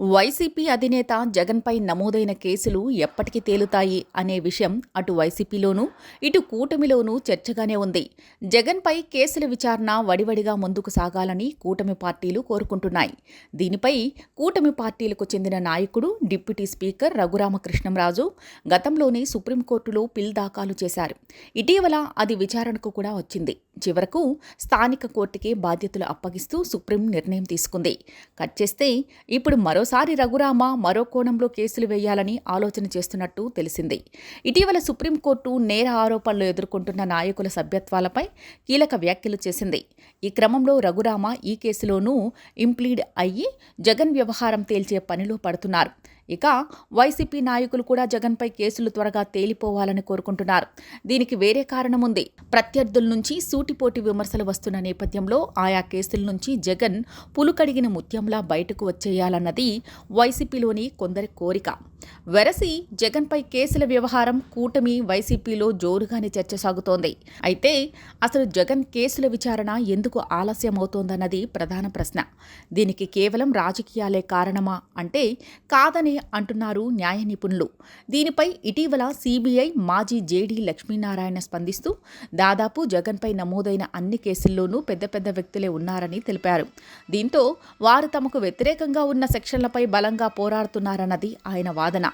YCP అధినేత జగన్పై నమోదైన కేసులు ఎప్పటికి తేలుతాయి అనే విషయం అటు వైసీపీలోనూ ఇటు కూటమిలోనూ చర్చగానే ఉంది. జగన్పై కేసుల విచారణ వడివడిగా ముందుకు సాగాలని కూటమి పార్టీలు కోరుకుంటున్నాయి. దీనిపై కూటమి పార్టీలకు చెందిన నాయకుడు డిప్యూటీ స్పీకర్ రఘురామకృష్ణంరాజు గతంలోనే సుప్రీంకోర్టులో పిల్ దాఖలు చేశారు. ఇటీవల అది విచారణకు కూడా వచ్చింది. చివరకు స్థానిక కోర్టుకే బాధ్యతలు అప్పగిస్తూ సుప్రీం నిర్ణయం తీసుకుంది. కట్ చేస్తే ఇప్పుడు మరో మరోసారి రఘురామ మరో కోణంలో కేసులు వేయాలని ఆలోచన చేస్తున్నట్టు తెలిసింది. ఇటీవల సుప్రీంకోర్టు నేర ఆరోపణలు ఎదుర్కొంటున్న నాయకుల సభ్యత్వాలపై కీలక వ్యాఖ్యలు చేసింది. ఈ క్రమంలో రఘురామ ఈ కేసులోనూ ఇంప్లీడ్ అయ్యి జగన్ వ్యవహారం తేల్చే పనిలో పడుతున్నారు. ఇక వైసీపీ నాయకులు కూడా జగన్పై కేసులు త్వరగా తేలిపోవాలని కోరుకుంటున్నారు. దీనికి వేరే కారణం ఉంది. ప్రత్యర్థుల నుంచి సూటిపోటి విమర్శలు వస్తున్న నేపథ్యంలో ఆయా కేసుల నుంచి జగన్ పులుకడిగిన ముత్యంలా బయటకు వచ్చేయాలన్నది వైసీపీలోని కొందరి కోరిక. వెరసి జగన్పై కేసుల వ్యవహారం కూటమి వైసీపీలో జోరుగానే చర్చ సాగుతోంది. అయితే అసలు జగన్ కేసుల విచారణ ఎందుకు ఆలస్యం అవుతోందన్నది ప్రధాన ప్రశ్న. దీనికి కేవలం రాజకీయాలే కారణమా అంటే కాదని అంటున్నారు న్యాయ నిపుణులు. దీనిపై ఇటీవల సిబిఐ మాజీ జేడీ లక్ష్మీనారాయణ స్పందిస్తూ దాదాపు జగన్పై నమోదైన అన్ని కేసుల్లోనూ పెద్ద పెద్ద వ్యక్తులే ఉన్నారని తెలిపారు. దీంతో వారు తమకు వ్యతిరేకంగా ఉన్న సెక్షన్లపై బలంగా పోరాడుతున్నారన్నది ఆయన వాదన.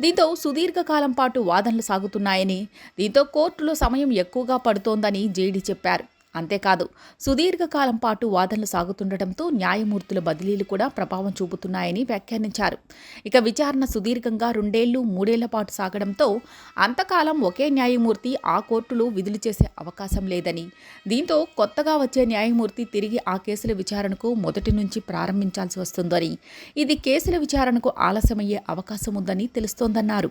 దీంతో సుదీర్ఘకాలం పాటు వాదనలు సాగుతున్నాయని దీంతో కోర్టులో సమయం ఎక్కువగా పడుతోందని జేడీ చెప్పారు. అంతేకాదు సుదీర్ఘకాలం పాటు వాదనలు సాగుతుండటంతో న్యాయమూర్తుల బదిలీలు కూడా ప్రభావం చూపుతున్నాయని వ్యాఖ్యానించారు. ఇక విచారణ సుదీర్ఘంగా రెండేళ్ళు మూడేళ్ళ పాటు సాగడంతో అంతకాలం ఒకే న్యాయమూర్తి ఆ కోర్టులో విధులు చేసే అవకాశం లేదని దీంతో కొత్తగా వచ్చే న్యాయమూర్తి తిరిగి ఆ కేసుల విచారణకు మొదటి నుంచి ప్రారంభించాల్సి వస్తుందని ఇది కేసుల విచారణకు ఆలస్యమయ్యే అవకాశం ఉందని తెలుస్తోందన్నారు.